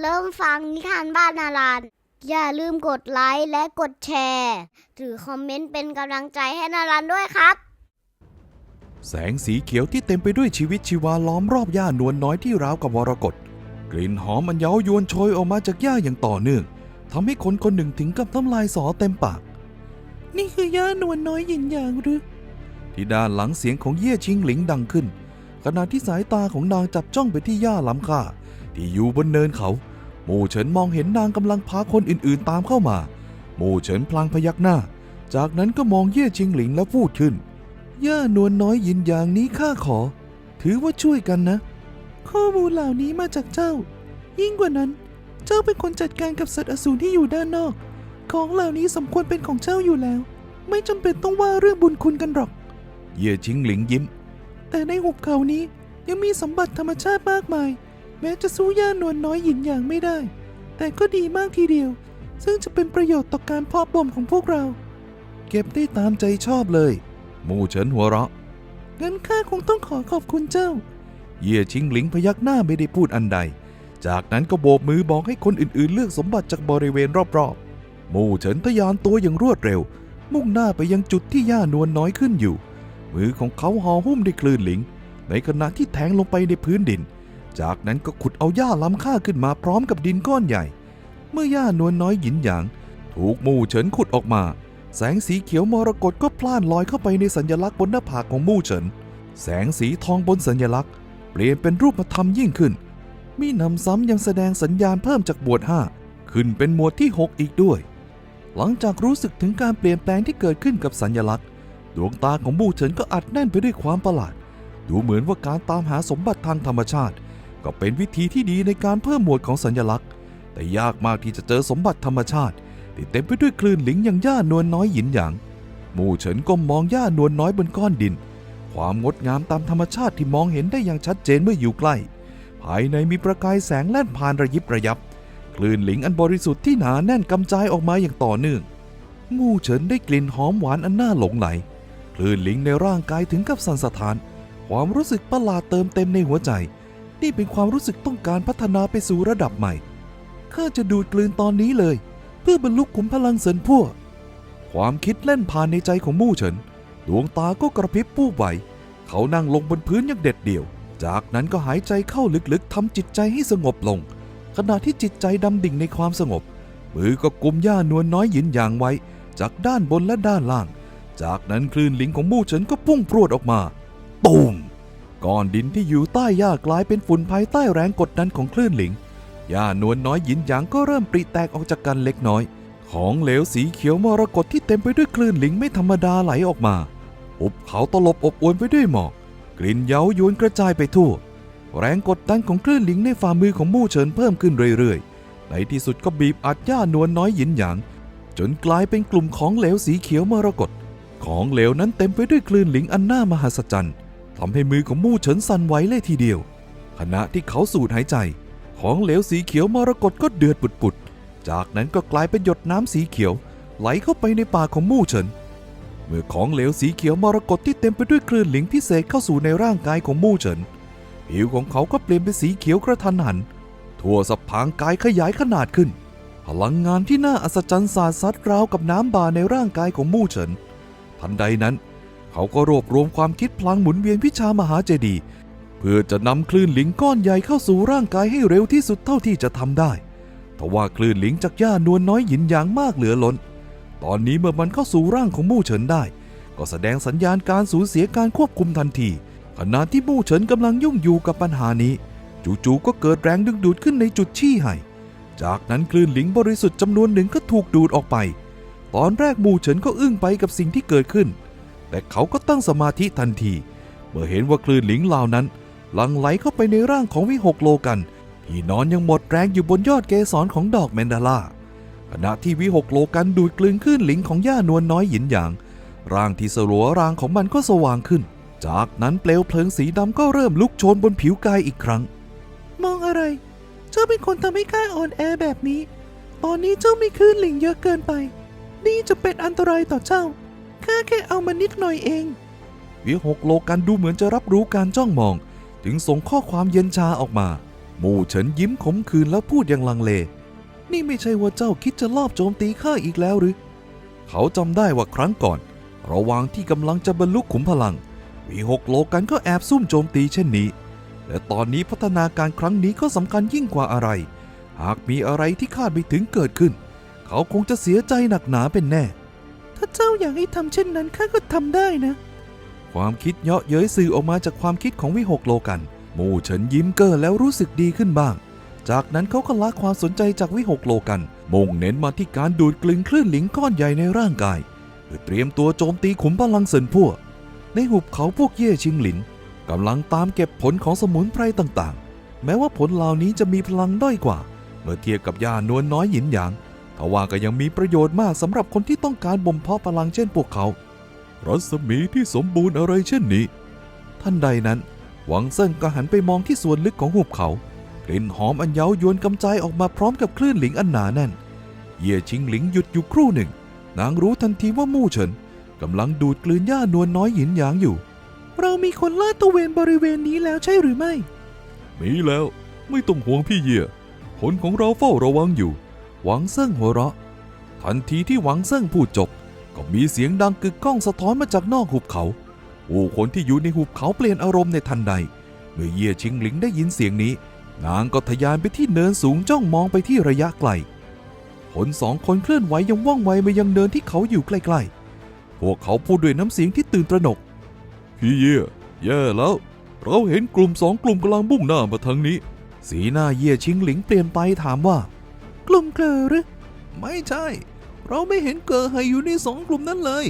เริ่มฟังนิทานบ้านนารันอย่าลืมกดไลค์และกดแชร์หรือคอมเมนต์เป็นกำลังใจให้นารันด้วยครับ แสงสีเขียวที่เต็มไปด้วยชีวิตชีวาล้อมรอบหญ้านวลน้อยที่ราวกับมรกตกลิ่นหอมอันเย้ายวนโชยออกมาจากหญ้าอย่างต่อเนื่องทำให้คนคนหนึ่งถึงกับน้ำลายสอเต็มปาก นี่คือหญ้านวลน้อยหยินหยางหรือ ที่ด้านหลังเสียงของเย่ชิงหลิงดังขึ้น ขณะที่สายตาของนางจับจ้องไปที่หญ้าล้ำค่า ที่อยู่บนเนินเขา หมู่เฉินมองเห็นนางกำลังพาคนอื่นๆตามเข้ามา หมู่เฉินพลางพยักหน้า จากนั้นก็มองเย่ชิงหลิงแล้วพูดขึ้น ย่านวลน้อยยินอย่างนี้ข้าขอ ถือว่าช่วยกันนะ ข้อมูลเหล่านี้มาจากเจ้า ยิ่งกว่านั้น เจ้าเป็นคนจัดการกับสัตว์อสูรที่อยู่ด้านนอก ของเหล่านี้สมควรเป็นของเจ้าอยู่แล้ว ไม่จำเป็นต้องว่าเรื่องบุญคุณกันหรอก เย่ชิงหลิงยิ้ม แต่ในหุบเขานี้ยังมีสมบัติธรรมชาติมากมาย แม้จะสู้ย่านวลน้อยหยินอย่างไม่ได้ แต่ก็ดีมากทีเดียว ซึ่งจะเป็นประโยชน์ต่อการเพาะบ่มของพวกเรา เก็บได้ตามใจชอบเลย หมู่เฉินหัวเราะ งั้นข้าคงต้องขอขอบคุณเจ้า เย่ชิงหลิงพยักหน้าไม่ได้พูดอันใด จากนั้นก็โบกมือบอกให้คนอื่นๆ เลือกสมบัติจากบริเวณรอบๆ หมู่เฉินทะยานตัวอย่างรวดเร็ว มุ่งหน้าไปยังจุดที่ย่านวลน้อยขึ้นอยู่ มือของเขาห่อหุ้มด้วยคลื่นหลิง ในขณะที่แทงลงไปในพื้นดิน จากนั้นก็ขุดเอาหญ้าล้ำค่าขึ้นมาพร้อมกับดินก้อนใหญ่ เมื่อหญ้านวลน้อยหยินหยาง ถูกมู่เฉินขุดออกมา แสงสีเขียวมรกตก็พล่านลอยเข้าไปในสัญลักษณ์บนหน้าผากของมู่เฉิน แสงสีทองบนสัญลักษณ์ เปลี่ยนเป็นรูปธรรมยิ่งขึ้น มีนำซ้ำยังแสดงสัญญาณเพิ่มจากหมวด5ขึ้นเป็นหมวดที่ 6 อีกด้วย หลังจากรู้สึกถึงการเปลี่ยนแปลงที่เกิดขึ้นกับสัญลักษณ์ ดวงตาของมู่เฉินก็อัดแน่นไปด้วยความประหลาด ดูเหมือนว่าการตามหาสมบัติทางธรรมชาติ ก็เป็นวิธีที่ดีในการเพิ่มหมวดของสัญลักษณ์ แต่ยากมากที่จะเจอสมบัติธรรมชาติ ที่เต็มไปด้วยคลื่นหลิงอย่างหญ้านวลน้อยหยินหยางหมู่เฉินก้มมองหญ้านวลน้อยบนก้อนดิน ความงดงามตามธรรมชาติที่มองเห็นได้อย่างชัดเจนเมื่ออยู่ใกล้ ภายในมีประกายแสงแล่นผ่านระยิบระยับ คลื่นหลิงอันบริสุทธิ์ที่หนาแน่นกำจายออกมาอย่างต่อเนื่องหมู่เฉินได้กลิ่นหอมหวานอันน่าหลงไหล คลื่นหลิงในร่างกายถึงกับสั่นสะท้าน ความรู้สึกประหลาดเติมเต็มในหัวใจ นี่เป็นความรู้สึกต้องการพัฒนาไปสู่ระดับใหม่ ข้าจะดูดกลืนตอนนี้เลย เพื่อบรรลุขุมพลังเสรินพั่ว ความคิดเล่นผ่านในใจของมู่เฉิน ดวงตาก็กระพริบปูบไหว เขานั่งลงบนพื้นอย่างเด็ดเดี่ยว จากนั้นก็หายใจเข้าลึกๆทำจิตใจให้สงบลง ขณะที่จิตใจดำดิ่งในความสงบ มือก็กุมหญ้านวลน้อยหยินหยางไว้ จากด้านบนและด้านล่าง จากนั้นคลื่นลิงของมู่เฉินก็พุ่งพรวดออกมา ตูม ก้อนดินที่อยู่ใต้หญ้ากลายเป็นฝุ่นภายใต้แรงกดดันของคลื่นหลิงหญ้านวลน้อยหยินหยางก็เริ่มปริแตกออกจากกันเล็กน้อย ของเหลวสีเขียวมรกตที่เต็มไปด้วยคลื่นหลิงไม่ธรรมดาไหลออกมาอุบเขาตลบอบอวนไปด้วยหมอก กลิ่นเย้ายวนกระจายไปทั่ว แรงกดดันของคลื่นหลิงในฝ่ามือของมู่เฉินเพิ่มขึ้นเรื่อยๆ ในที่สุดก็บีบอัดหญ้านวลน้อยหยินหยางจนกลายเป็นกลุ่มของเหลวสีเขียวมรกตของเหลวนั้นเต็มไปด้วยคลื่นหลิงอันน่ามหัศจรรย์ ทำให้มือของมู่เฉินสั่นไหวเลยทีเดียว ขณะที่เขาสูดหายใจ ของเหลวสีเขียวมรกตก็เดือดปุดๆ จากนั้นก็กลายเป็นหยดน้ำสีเขียว ไหลเข้าไปในปากของมู่เฉิน เมื่อของเหลวสีเขียวมรกตที่เต็มไปด้วยคลื่นหลิงพิเศษเข้าสู่ในร่างกายของมู่เฉิน ผิวของเขาก็เปลี่ยนเป็นสีเขียวกระทันหัน ทั่วสะพางกายขยายขนาดขึ้น พลังงานที่น่าอัศจรรย์สาดซัดราวกับน้ำบาในร่างกายของมู่เฉิน ทันใดนั้น เขาก็รวบรวมความคิดพลังหมุนเวียนวิชามหาเจดีย์เพื่อจะนำคลื่นหลิงก้อนใหญ่เข้าสู่ร่างกายให้เร็วที่สุดเท่าที่จะทำได้ทว่าคลื่นหลิงจากหญ้านวลน้อยหยินอย่างมากเหลือล้น ตอนนี้เมื่อมันเข้าสู่ร่างของมู่เฉินได้ ก็แสดงสัญญาณการสูญเสียการควบคุมทันที ขณะที่มู่เฉินกำลังยุ่งอยู่กับปัญหานี้จู่ๆก็เกิดแรงดึงดูดขึ้นในจุดชี้ให้จากนั้นคลื่นหลิงบริสุทธิ์จำนวนหนึ่งก็ถูกดูดออกไป ตอนแรกมู่เฉินก็อึ้งไปกับสิ่งที่เกิดขึ้น แต่เขาก็ตั้งสมาธิทันที เมื่อเห็นว่าคลื่นหลิงเหล่านั้นหลั่งไหลเข้าไปในร่างของวิหกโลกัน ที่นอนยังหมดแรงอยู่บนยอดเกสรของดอกแมนดาลาขณะที่วิหกโลกันดูดกลืนคลื่นหลิงของย่านวลน้อยหยินหยาง ร่างที่สลัวรางของมันก็สว่างขึ้น จากนั้นเปลวเพลิงสีดำก็เริ่มลุกโชนบนผิวกายอีกครั้ง มองอะไร เจ้าเป็นคนทำให้ข้าอ่อนแอแบบนี้ ตอนนี้เจ้ามีคลื่นหลิงเยอะเกินไป นี่จะเป็นอันตรายต่อเจ้า ข้าแค่เอามานิดหน่อยเองวิหกโลกันดูเหมือนจะรับรู้การจ้องมองถึงส่งข้อความเย็นชาออกมามู่เฉินยิ้มขมขื่นแล้วพูดอย่างลังเล นี่ไม่ใช่ว่าเจ้าคิดจะลอบโจมตีข้าอีกแล้วหรือ เขาจำได้ว่าครั้งก่อน ระหว่างที่กำลังจะบรรลุขุมพลังวีหกโลกันก็แอบซุ่มโจมตีเช่นนี้ และตอนนี้พัฒนาการครั้งนี้ก็สำคัญยิ่งกว่าอะไร หากมีอะไรที่คาดไม่ถึงเกิดขึ้น เขาคงจะเสียใจหนักหนาเป็นแน่ ถ้าเจ้าอยากให้ทำเช่นนั้นข้าก็ทำได้นะ ความคิดเยาะเย้ยสื่อออกมาจากความคิดของวิหกโลกันหมู่เฉินยิ้มเก้อแล้วรู้สึกดีขึ้นบ้าง จากนั้นเขาก็ละความสนใจจากวิหกโลกัน มุ่งเน้นมาที่การดูดกลืนคลื่นหลิงก้อนใหญ่ในร่างกายเพื่อเตรียมตัวโจมตีขุมพลังเซินพั่วในหุบเขาพวกเย่ชิงหลินกำลังตามเก็บผลของสมุนไพรต่างๆ แม้ว่าผลเหล่านี้จะมีพลังด้อยกว่า เมื่อเทียบกับยานวลน้อยหยินหยาง ทว่าก็ยังมีประโยชน์มากสำหรับคนที่ต้องการบ่มเพาะพลังเช่นพวกเขา รัศมีที่สมบูรณ์อะไรเช่นนี้ ท่านใดนั้น หวังเซิ่งก็หันไปมองที่ส่วนลึกของหุบเขากลิ่นหอมอันเย้ายวนกำจายออกมาพร้อมกับคลื่นหลิงอันหนาแน่น เย่ชิงหลิงหยุดอยู่ครู่หนึ่ง นางรู้ทันทีว่ามู่เฉินกำลังดูดกลืนหญ้านวลน้อยหินหยางอยู่ เรามีคนลาดตะเวนบริเวณนี้แล้วใช่หรือไม่ มีแล้ว ไม่ต้องห่วงพี่เย่คนของเราเฝ้าระวังอยู่ หวังเซิ่งหัวเราะ ทันทีที่หวังเซิ่งพูดจบ ก็มีเสียงดังกึกก้องสะท้อนมาจากนอกหุบเขา ผู้คนที่อยู่ในหุบเขาเปลี่ยนอารมณ์ในทันใด เมื่อเย่ชิงหลิงได้ยินเสียงนี้ นางก็ทะยานไปที่เนินสูงจ้องมองไปที่ระยะไกล คนสองคนเคลื่อนไหวยังว่องไวมายังเนินที่เขาอยู่ใกล้ๆ พวกเขาพูดด้วยน้ำเสียงที่ตื่นตระหนก พี่เย่แย่แล้วเราเห็นกลุ่มสองกลุ่มกำลังมุ่งหน้ามาทางนี้ สีหน้าเย่ชิงหลิงเปลี่ยนไปถามว่า กลุ่มเกอหรือ ไม่ใช่ เราไม่เห็นเกอให้อยู่ในสองกลุ่มนั้นเลย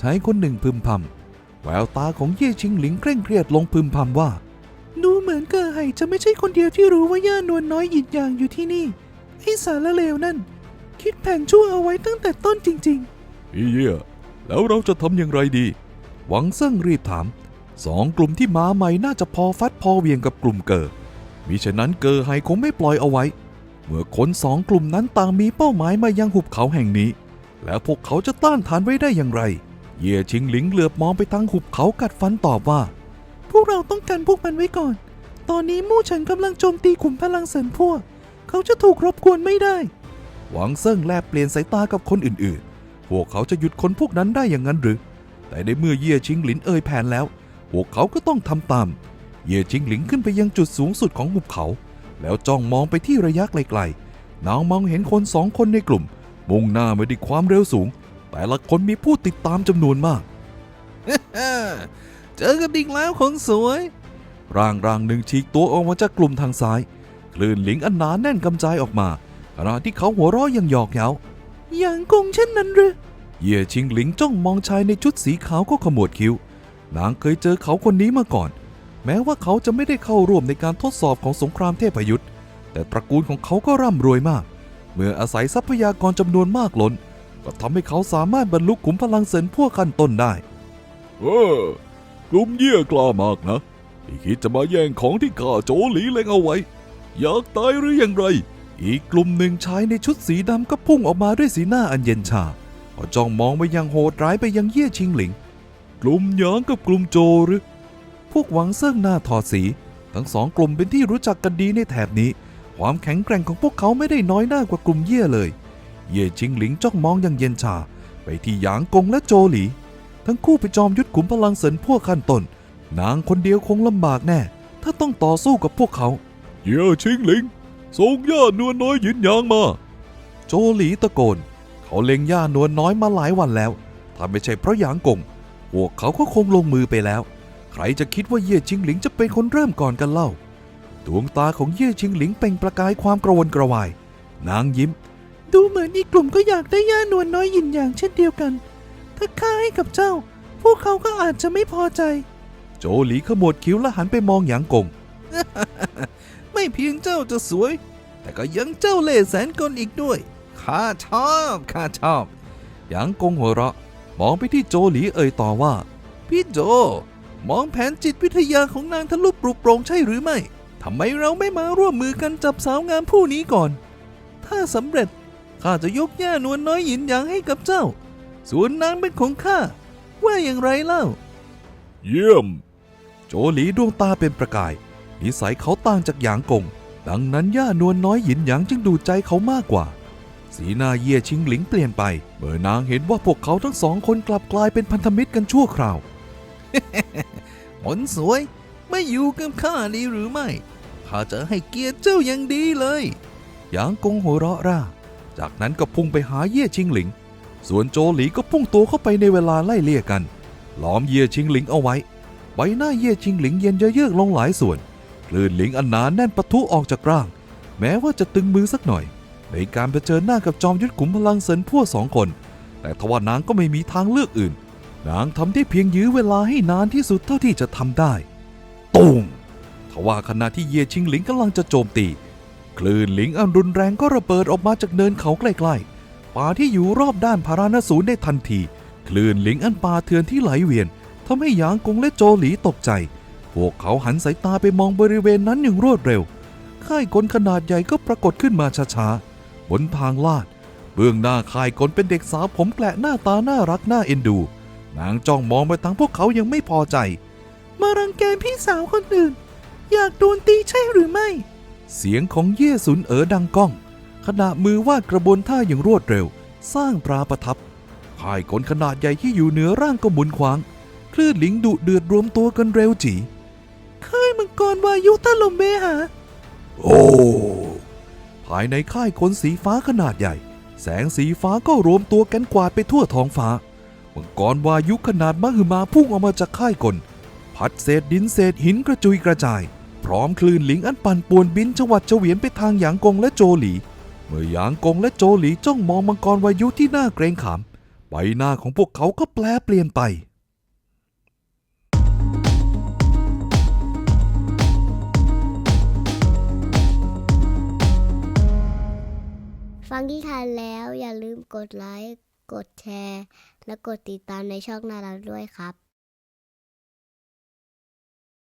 ชายคนหนึ่งพึมพำแววตาของเย่ชิงหลิงเคร่งเครียดลงพึมพำว่า ดูเหมือนเกอไห่จะไม่ใช่คนเดียวที่รู้ว่าย่านวลน้อยหยินยางอยู่ที่นี่ไอ้สารเลวนั่น คิดแผนชั่วเอาไว้ตั้งแต่ต้นจริงๆพี่เย่แล้วเราจะทำอย่างไรดี หวังเซิ่งรีบถามสองกลุ่มที่มาใหม่น่าจะพอฟัดพอเวียงกับกลุ่มเกอมิฉะนั้นเกอไห่คงไม่ปล่อยเอาไว้ เมื่อคนสองกลุ่มนั้นต่างมีเป้าหมายมายังหุบเขาแห่งนี้ แล้วพวกเขาจะต้านทานไว้ได้อย่างไร เย่ชิงหลิงเหลือบมองไปทางหุบเขากัดฟันตอบว่า พวกเราต้องกันพวกมันไว้ก่อน ตอนนี้มู่เฉินกำลังโจมตีขุมพลังเสรินพวก เขาจะถูกรบกวนไม่ได้ หวังเซิ่งแลบเปลี่ยนสายตากับคนอื่นๆ พวกเขาจะหยุดคนพวกนั้นได้อย่างนั้นหรือ แต่ในเมื่อเย่ชิงหลินเอ่ยแผนแล้ว พวกเขาก็ต้องทำตาม เย่ชิงหลิงขึ้นไปยังจุดสูงสุดของหุบเขา แล้วจ้องมองไปที่ระยะไกลๆนางมองเห็นคนสองคนในกลุ่ม มุ่งหน้ามาด้วยความเร็วสูง แต่ละคนมีผู้ติดตามจำนวนมากเจอกันอีกแล้วคนสวย ร่างร่างหนึ่งฉีกตัวออกมาจากกลุ่มทางซ้ายคลื่นหลิงอันหนาแน่นกำจายออกมาขณะที่เขาหัวเราะอยังหยอกเย้าอย่างกงเช่นนั้นหรือเย่ชิงหลิงจ้องมองชายในชุดสีขาวก็ขมวดคิ้วนางเคยเจอเขาคนนี้มาก่อน แม้ว่าเขาจะไม่ได้เข้าร่วมในการทดสอบของสงครามเทพยุทธ์แต่ตระกูลของเขาก็ร่ำรวยมาก เมื่ออาศัยทรัพยากรจำนวนมากล้น ก็ทำให้เขาสามารถบรรลุขุมพลังเสรินพวกขั้นต้นได้ เออกลุ่มเยี่ยกล้ามากนะที่คิดจะมาแย่งของที่ข้าโจหลีเล็งเอาไว้ อยากตายหรืออย่างไร อีกกลุ่มหนึ่งชายในชุดสีดำก็พุ่งออกมาด้วยสีหน้าอันเย็นชาก็จ้องมองไปยังโหดร้ายไปยังเยี่ยชิงหลิง กลุ่มหยางกับกลุ่มโจหรือ พวกหวังเซิ่งหน้าถอดสี ทั้งสองกลุ่มเป็นที่รู้จักกันดีในแถบนี้ ความแข็งแกร่งของพวกเขาไม่ได้น้อยหน้ากว่ากลุ่มเย่เลย เย่ชิงหลิงจ้องมองอย่างเย็นชา ไปที่หยางกงและโจหลี ทั้งคู่ไปจอมยุทธขุมพลังเสรินพวกขั้นต้นนางคนเดียวคงลำบากแน่ ถ้าต้องต่อสู้กับพวกเขา เย่ชิงหลิงส่งย่านวลน้อยหยินหยางมา โจหลีตะโกน เขาเล็งย่านวลน้อยมาหลายวันแล้ว ถ้าไม่ใช่เพราะหยางกงพวกเขาก็คงลงมือไปแล้ว ใครจะคิดว่าเย่ชิงหลิงจะเป็นคนเริ่มก่อนกันเล่า ดวงตาของเย่ชิงหลิงเปล่งประกายความกระวนกระวาย นางยิ้ม ดูเหมือนอีกกลุ่มก็อยากได้ย่านวลน้อยยินอย่างเช่นเดียวกัน ถ้าข้าให้กับเจ้า พวกเขาก็อาจจะไม่พอใจ โจหลีขมวดคิ้วและหันไปมองหยางกง ไม่เพียงเจ้าจะสวย แต่ก็ยังเจ้าเล่ห์แสนกลอีกด้วย ข้าชอบข้าชอบ หยางกงหัวเราะ มองไปที่โจหลีเอ่ยต่อว่า พี่โจ มองแผนจิตวิทยาของนางทะลุปลุกโปรงใช่หรือไม่ทำไมเราไม่มาร่วมมือกันจับสาวงามผู้นี้ก่อน ถ้าสำเร็จข้าจะยกย่านวลน้อยหยินหยางให้กับเจ้า ส่วนนางเป็นของข้า ว่าอย่างไรเล่า เยี่ยม โจหลีดวงตาเป็นประกาย นิสัยเขาต่างจากหยางกง ดังนั้นย่านวลน้อยหยินหยางจึงดูดใจเขามากกว่า สีหน้าเย่ชิงหลิงเปลี่ยนไป เมื่อนางเห็นว่าพวกเขาทั้งสองคนกลับกลายเป็นพันธมิตรกันชั่วคราว คนสวย ไม่อยู่กับข้าดีหรือไม่ ข้าจะให้เกียรติเจ้าอย่างดีเลยหยางกงหัวเราะร่า จากนั้นก็พุ่งไปหาเย่ชิงหลิง ส่วนโจหลีก็พุ่งตัวเข้าไปในเวลาไล่เลี่ยกัน ล้อมเย่ชิงหลิงเอาไว้ ใบหน้าเย่ชิงหลิงเย็นเยือกลงหลายส่วน คลื่นหลิงอันหนาแน่นปะทุออกจากร่าง แม้ว่าจะตึงมือสักหน่อย ในการเผชิญหน้ากับจอมยุทธขุมพลังเซินพั่วสองคน แต่ทว่านางก็ไม่มีทางเลือกอื่น นางทำได้เพียงยื้อเวลาให้นานที่สุดเท่าที่จะทำได้ตูมทว่าขณะที่เยชิงหลิงกำลังจะโจมตี คลื่นหลิงอันรุนแรงก็ระเบิดออกมาจากเนินเขาใกล้ๆ ป่าที่อยู่รอบด้านพาราณสูนได้ทันที คลื่นหลิงอันป่าเถื่อนที่ไหลเวียนทำให้หยางกงและโจหลีตกใจ พวกเขาหันสายตาไปมองบริเวณนั้นอย่างรวดเร็ว ค่ายกลขนาดใหญ่ก็ปรากฏขึ้นมาช้าๆ บนทางลาด เบื้องหน้าค่ายกลเป็นเด็กสาวผมแกละหน้าตาน่ารักน่าเอ็นดู นางจ้องมองไปทางพวกเขายังไม่พอใจ มารังแกพี่สาวคนอื่น อยากโดนตีใช่หรือไม่ เสียงของเย่สุนเอ๋อดังก้อง ขณะมือวาดกระบวนท่าอย่างรวดเร็ว สร้างปราประทับค่ายกลขนาดใหญ่ที่อยู่เหนือร่างก็หมุนขวาง คลื่นหลิงดุเดือดรวมตัวกันเร็วจีค่ายมังกรวายุถล่มเมหา โอ้ภายในค่ายคนสีฟ้าขนาดใหญ่ แสงสีฟ้าก็รวมตัวกันกวาดไปทั่วท้องฟ้า มังกรวายุขนาดมหึมาพุ่งออกมาจากค่ายกล พัดเศษดินเศษหินกระจุยกระจาย พร้อมคลื่นหลิงอันปั่นป่วนบินจังหวัดเฉวียนไปทางหยางกงและโจหลี เมื่อหยางกงและโจหลีจ้องมองมังกรวายุที่น่าเกรงขามใบหน้าของพวกเขาก็แปลเปลี่ยนไปฟังที่ทานแล้วอย่าลืมกดไลค์ กดแชร์ และกดติดตามในช่องนาราด้วยครับ